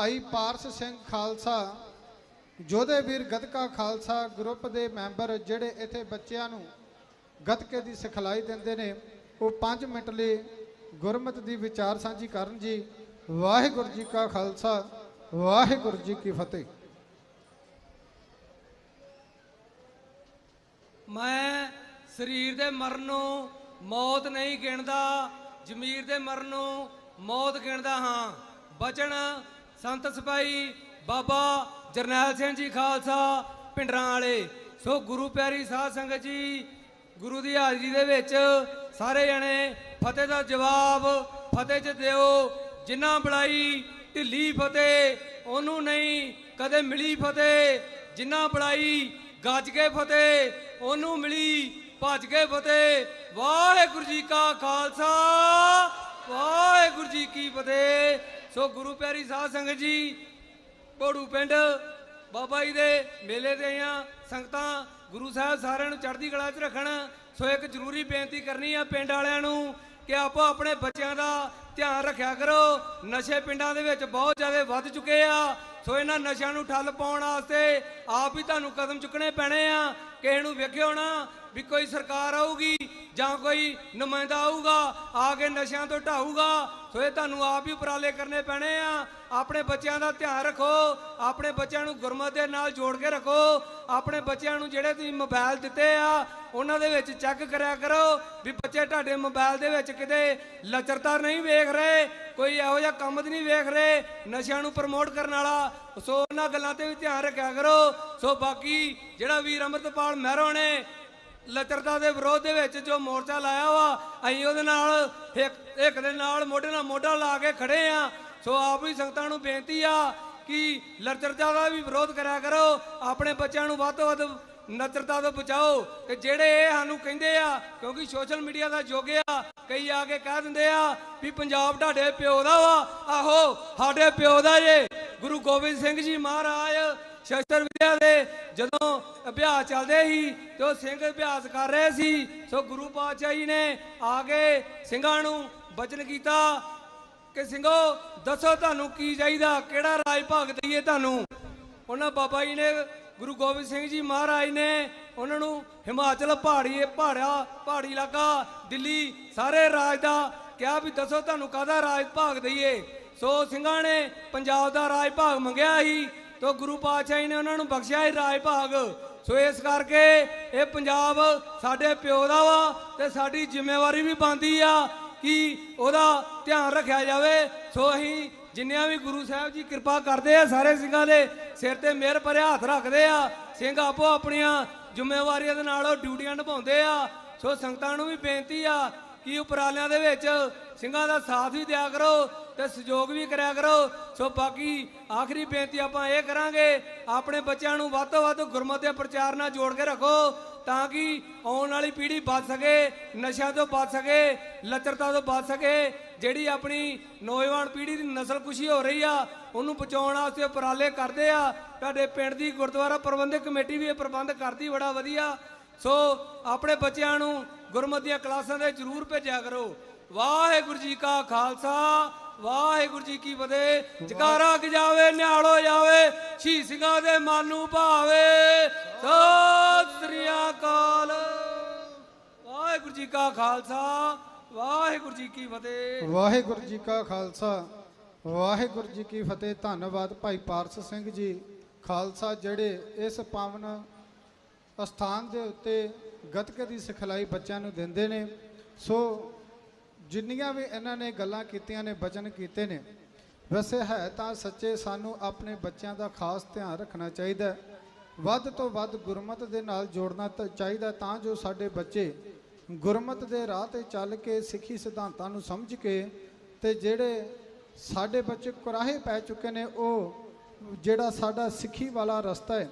ਭਾਈ Paras Singh Khalsa, Jodhe Veer Gatka Khalsa group ਦੇ member ਜਿਹੜੇ ਇੱਥੇ ਬੱਚਿਆਂ ਨੂੰ ਗਤਕੇ ਦੀ ਸਿਖਲਾਈ ਦਿੰਦੇ ਨੇ, ਉਹ 5 ਮਿੰਟ ਲਈ ਗੁਰਮਤ ਦੀ ਵਿਚਾਰ ਸਾਂਝੀ ਕਰਨ ਜੀ। ਵਾਹਿਗੁਰੂ ਜੀ ਕਾ ਖਾਲਸਾ, ਵਾਹਿਗੁਰੂ ਜੀ ਕੀ ਫਤਿਹ। ਮੈਂ ਸਰੀਰ ਦੇ ਮਰਨ ਨੂੰ ਮੌਤ ਨਹੀਂ ਗਿਣਦਾ, ਜ਼ਮੀਰ ਦੇ ਮਰਨ ਨੂੰ ਮੌਤ ਗਿਣਦਾ ਹਾਂ। ਬਚਣ ਸੰਤ ਸਿਪਾਹੀ ਬਾਬਾ ਜਰਨੈਲ ਸਿੰਘ ਜੀ ਖਾਲਸਾ ਪਿੰਡਰਾਂ ਵਾਲੇ। ਸੋ ਗੁਰੂ ਪਿਆਰੀ ਸਾਧ ਸੰਗਤ ਜੀ, ਗੁਰੂ ਦੀ ਹਾਜ਼ਰੀ ਦੇ ਵਿੱਚ ਸਾਰੇ ਜਣੇ ਫਤਿਹ ਦਾ ਜਵਾਬ ਫਤਿਹ ਚ ਦਿਓ। ਜਿੰਨਾ ਬੜਾਈ ਢਿੱਲੀ ਫਤਿਹ, ਉਹਨੂੰ ਨਹੀਂ ਕਦੇ ਮਿਲੀ ਫਤਿਹ। ਜਿੰਨਾ ਬੜਾਈ ਗੱਜ ਕੇ ਫਤਿਹ, ਉਹਨੂੰ ਮਿਲੀ ਭੱਜ ਕੇ ਫਤਿਹ। ਵਾਹਿਗੁਰੂ ਜੀ ਕਾ ਖਾਲਸਾ, ਵਾਹਿਗੁਰੂ ਜੀ ਕੀ ਫਤਿਹ। ਸੋ ਗੁਰੂ ਪਿਆਰੀ ਸਾਧ ਸੰਗਤ ਜੀ ਕੋੜੂ ਪਿੰਡ, ਬਾਬਾ ਜੀ ਦੇ ਮੇਲੇ ਤੇ ਆ ਸੰਗਤਾਂ, ਗੁਰੂ ਸਾਹਿਬ ਸਾਰਿਆਂ ਨੂੰ ਚੜ੍ਹਦੀ ਕਲਾ 'ਚ ਰੱਖਣ। ਸੋ ਇੱਕ ਜ਼ਰੂਰੀ ਬੇਨਤੀ ਕਰਨੀ ਆ ਪਿੰਡ ਵਾਲਿਆਂ ਨੂੰ ਕਿ ਆਪੋ ਆਪਣੇ ਬੱਚਿਆਂ ਦਾ ਧਿਆਨ ਰੱਖਿਆ ਕਰੋ। ਨਸ਼ੇ ਪਿੰਡਾਂ ਦੇ ਵਿੱਚ ਬਹੁਤ ਜ਼ਿਆਦਾ ਵੱਧ ਚੁੱਕੇ ਆ। ਸੋ ਇਹਨਾਂ ਨਸ਼ਿਆਂ ਨੂੰ ਠੱਲ ਪਾਉਣ ਵਾਸਤੇ ਆਪ ਹੀ ਤੁਹਾਨੂੰ ਕਦਮ ਚੁੱਕਣੇ ਪੈਣੇ ਆ। ਕਿਸੇ ਨੂੰ ਵੇਖਿਓ ਨਾ ਵੀ ਕੋਈ ਸਰਕਾਰ ਆਊਗੀ ਜਾਂ ਕੋਈ ਨੁਮਾਇੰਦਾ ਆਊਗਾ, ਆ ਕੇ ਨਸ਼ਿਆਂ ਤੋਂ ਢਾਊਗਾ, ਸੋ ਇਹ ਤੁਹਾਨੂੰ ਆਪ ਹੀ ਉਪਰਾਲੇ ਕਰਨੇ ਪੈਣੇ ਆ। ਆਪਣੇ ਬੱਚਿਆਂ ਦਾ ਧਿਆਨ ਰੱਖੋ, ਆਪਣੇ ਬੱਚਿਆਂ ਨੂੰ ਗੁਰਮਤ ਦੇ ਨਾਲ ਜੋੜ ਕੇ ਰੱਖੋ, ਆਪਣੇ ਬੱਚਿਆਂ ਨੂੰ ਜਿਹੜੇ ਤੁਸੀਂ ਮੋਬਾਈਲ ਦਿੱਤੇ ਆ, ਉਹਨਾਂ ਦੇ ਵਿੱਚ ਚੈੱਕ ਕਰਿਆ ਕਰੋ ਵੀ ਬੱਚੇ ਤੁਹਾਡੇ ਮੋਬਾਈਲ ਦੇ ਵਿੱਚ ਕਿਤੇ ਲਚਰਤਾ ਨਹੀਂ ਵੇਖ ਰਹੇ, ਕੋਈ ਇਹੋ ਜਿਹਾ ਕੰਮ ਨਹੀਂ ਵੇਖ ਰਹੇ, ਨਸ਼ਿਆਂ ਨੂੰ ਪ੍ਰਮੋਟ ਕਰਨ ਵਾਲਾ, ਸੋ ਉਹਨਾਂ ਗੱਲਾਂ ਤੇ ਵੀ ਧਿਆਨ ਰੱਖਿਆ ਕਰੋ। ਸੋ ਬਾਕੀ ਜਿਹੜਾ ਵੀਰ ਅੰਮ੍ਰਿਤਪਾਲ ਮਹਿਰੋ ਨੇ ਲਚਰਤਾ ਦੇ ਵਿਰੋਧ ਦੇ ਵਿੱਚ ਜੋ ਮੋਰਚਾ ਲਾਇਆ ਵਾ, ਅਸੀਂ ਉਹਦੇ ਨਾਲ ਇੱਕ ਇੱਕ ਦੇ ਨਾਲ ਮੋਢੇ ਨਾਲ ਮੋਢਾ ਲਾ ਕੇ ਖੜੇ ਆ। ਸੋ ਆਪ ਵੀ ਸੰਗਤਾਂ ਨੂੰ ਬੇਨਤੀ ਆ ਕਿ ਲਚਰਤਾ ਦਾ ਵੀ ਵਿਰੋਧ ਕਰਿਆ ਕਰੋ। ਆਪਣੇ ਬੱਚਿਆਂ ਨੂੰ ਵੱਧ ਤੋਂ ਵੱਧ ਨਚਰਤਾ ਤੋਂ ਬਚਾਓ। ਤੇ ਜਿਹੜੇ ਇਹ ਸਾਨੂੰ ਕਹਿੰਦੇ ਆ, ਕਿਉਂਕਿ ਸੋਸ਼ਲ ਮੀਡੀਆ ਦਾ ਯੁੱਗ ਆ, ਕਈ ਆ ਕੇ ਕਹਿ ਦਿੰਦੇ ਆ ਵੀ ਪੰਜਾਬ ਤੁਹਾਡੇ ਪਿਓ ਦਾ ਵਾ। ਆਹੋ, ਸਾਡੇ ਪਿਓ ਦਾ ਜੇ ਗੁਰੂ ਗੋਬਿੰਦ ਸਿੰਘ ਜੀ ਮਹਾਰਾਜ ਸ਼ਸਤਰ ਵਿਦਿਆ ਦੇ ਜਦੋਂ ਅਭਿਆਸ ਚੱਲਦੇ ਸੀ ਤੇ ਉਹ ਸਿੰਘ ਅਭਿਆਸ ਕਰ ਰਹੇ ਸੀ, ਸੋ ਗੁਰੂ ਪਾਤਸ਼ਾਹ ਜੀ ਨੇ ਆ ਕੇ ਸਿੰਘਾਂ ਨੂੰ ਬਚਨ ਕੀਤਾ ਕਿ ਸਿੰਘੋ, ਦੱਸੋ ਤੁਹਾਨੂੰ ਕੀ ਚਾਹੀਦਾ, ਕਿਹੜਾ ਰਾਜ ਭਾਗ ਦਈਏ ਤੁਹਾਨੂੰ? ਉਹਨਾਂ ਬਾਬਾ ਜੀ ਨੇ, ਗੁਰੂ ਗੋਬਿੰਦ ਸਿੰਘ ਜੀ ਮਹਾਰਾਜ ਨੇ ਉਹਨਾਂ ਨੂੰ ਹਿਮਾਚਲ ਪਹਾੜੀ, ਪਹਾੜਾ, ਪਹਾੜੀ ਇਲਾਕਾ, ਦਿੱਲੀ, ਸਾਰੇ ਰਾਜ ਦਾ ਕਿਹਾ ਵੀ ਦੱਸੋ ਤੁਹਾਨੂੰ ਕਾਹਦਾ ਰਾਜ ਭਾਗ ਦਈਏ? ਸੋ ਸਿੰਘਾਂ ਨੇ ਪੰਜਾਬ ਦਾ ਰਾਜ ਭਾਗ ਮੰਗਿਆ ਸੀ। ਤੋ ਗੁਰੂ ਪਾਤਸ਼ਾਹ ਜੀ ਨੇ ਉਹਨਾਂ ਨੂੰ ਬਖਸ਼ਿਆ ਹੀ ਰਾਜ ਭਾਗ। ਸੋ ਇਸ ਕਰਕੇ ਇਹ ਪੰਜਾਬ ਸਾਡੇ ਪਿਓ ਦਾ ਵਾ ਤੇ ਸਾਡੀ ਜ਼ਿੰਮੇਵਾਰੀ ਵੀ ਬਣਦੀ ਆ ਕਿ ਉਹਦਾ ਧਿਆਨ ਰੱਖਿਆ ਜਾਵੇ। ਸੋ ਅਸੀਂ ਜਿੰਨਿਆਂ ਵੀ ਗੁਰੂ ਸਾਹਿਬ ਜੀ ਕਿਰਪਾ ਕਰਦੇ ਆ, ਸਾਰੇ ਸਿੰਘਾਂ ਦੇ ਸਿਰ ਤੇ ਮਿਹਰ ਭਰਿਆ ਹੱਥ ਰੱਖਦੇ ਆ। ਸਿੰਘ ਆਪੋ ਆਪਣੀਆਂ ਜ਼ਿੰਮੇਵਾਰੀਆਂ ਦੇ ਨਾਲ ਉਹ ਡਿਊਟੀਆਂ ਨਿਭਾਉਂਦੇ ਆ। ਸੋ ਸੰਗਤਾਂ ਨੂੰ ਵੀ ਬੇਨਤੀ ਆ ਕਿ ਉਪਰਾਲਿਆਂ ਦੇ ਵਿੱਚ ਸਿੰਘਾਂ ਦਾ ਸਾਥ ਵੀ ਦਿਆ ਕਰੋ। ਤੇ ਸਹਿਯੋਗ ਵੀ ਕਰਿਆ ਕਰੋ। ਸੋ ਬਾਕੀ ਆਖਰੀ ਬੇਨਤੀ ਆਪਾਂ ਇਹ ਕਰਾਂਗੇ, ਆਪਣੇ ਬੱਚਿਆਂ ਨੂੰ ਵੱਧ ਤੋਂ ਵੱਧ ਗੁਰਮਤਿ ਦੇ ਪ੍ਰਚਾਰ ਨਾਲ ਜੋੜ ਕੇ ਰੱਖੋ, ਤਾਂ ਕਿ ਆਉਣ ਵਾਲੀ ਪੀੜ੍ਹੀ ਬਚ ਸਕੇ, ਨਸ਼ਿਆਂ ਤੋਂ ਬਚ ਸਕੇ, ਲੱਚਰਤਾ ਤੋਂ ਬਚ ਸਕੇ। ਜਿਹੜੀ ਆਪਣੀ ਨੌਜਵਾਨ ਪੀੜ੍ਹੀ ਦੀ ਨਸਲਕੁਸ਼ੀ ਹੋ ਰਹੀ ਆ, ਉਹਨੂੰ ਬਚਾਉਣ ਵਾਸਤੇ ਉਪਰਾਲੇ ਕਰਦੇ ਆ। ਤੁਹਾਡੇ ਪਿੰਡ ਦੀ ਗੁਰਦੁਆਰਾ ਪ੍ਰਬੰਧਕ ਕਮੇਟੀ ਵੀ ਇਹ ਪ੍ਰਬੰਧ ਕਰਦੀ ਬੜਾ ਵਧੀਆ। ਸੋ ਆਪਣੇ ਬੱਚਿਆਂ ਨੂੰ ਗੁਰਮਤਿ ਦੀਆਂ ਕਲਾਸਾਂ ਦੇ ਜ਼ਰੂਰ ਭੇਜਿਆ ਕਰੋ। ਵਾਹਿਗੁਰੂ ਜੀ ਕਾ ਖਾਲਸਾ, ਵਾਹਿਗੁਰੂ ਜੀ ਕੀ ਫਤਿਹ। ਜਕਾਰਾ ਗਜਾਵੇ ਨਿਹਾਲ ਜਾਵੇ ਸ਼ੀ ਸਿੰਘਾਂ ਦੇ ਮਨ ਨੂੰ ਭਾਵੇ। ਸਤਿ ਸ੍ਰੀ ਅਕਾਲ। ਵਾਹਿਗੁਰੂ ਜੀ ਕਾ ਖਾਲਸਾ, ਵਾਹਿਗੁਰੂ ਜੀ ਕੀ ਫਤਿਹ। ਵਾਹਿਗੁਰੂ ਜੀ ਕਾ ਖਾਲਸਾ, ਵਾਹਿਗੁਰੂ ਜੀ ਕੀ ਫਤਿਹ। ਧੰਨਵਾਦ ਭਾਈ ਪਾਰਸ ਸਿੰਘ ਜੀ ਖਾਲਸਾ, ਜਿਹੜੇ ਇਸ ਪਾਵਨ ਸਥਾਨ ਦੇ ਉੱਤੇ ਗੱਤਕੇ ਦੀ ਸਿਖਲਾਈ ਬੱਚਿਆਂ ਨੂੰ ਦਿੰਦੇ ਨੇ। ਸੋ ਜਿੰਨੀਆਂ ਵੀ ਇਹਨਾਂ ਨੇ ਗੱਲਾਂ ਕੀਤੀਆਂ ਨੇ, ਬਚਨ ਕੀਤੇ ਨੇ, ਵੈਸੇ ਹੈ ਤਾਂ ਸੱਚੇ ਸਾਨੂੰ ਆਪਣੇ ਬੱਚਿਆਂ ਦਾ ਖਾਸ ਧਿਆਨ ਰੱਖਣਾ ਚਾਹੀਦਾ ਵੱਧ ਤੋਂ ਵੱਧ ਗੁਰਮਤ ਦੇ ਨਾਲ ਜੋੜਨਾ ਤਾਂ ਚਾਹੀਦਾ ਤਾਂ ਜੋ ਸਾਡੇ ਬੱਚੇ ਗੁਰਮਤ ਦੇ ਰਾਹ ਤੇ ਚੱਲ ਕੇ ਸਿੱਖੀ ਸਿਧਾਂਤਾਂ ਨੂੰ ਸਮਝ ਕੇ ਤੇ ਜਿਹੜੇ ਸਾਡੇ ਬੱਚੇ ਕੁਰਾਹੇ ਪੈ ਚੁੱਕੇ ਨੇ, ਉਹ ਜਿਹੜਾ ਸਾਡਾ ਸਿੱਖੀ ਵਾਲਾ ਰਸਤਾ ਹੈ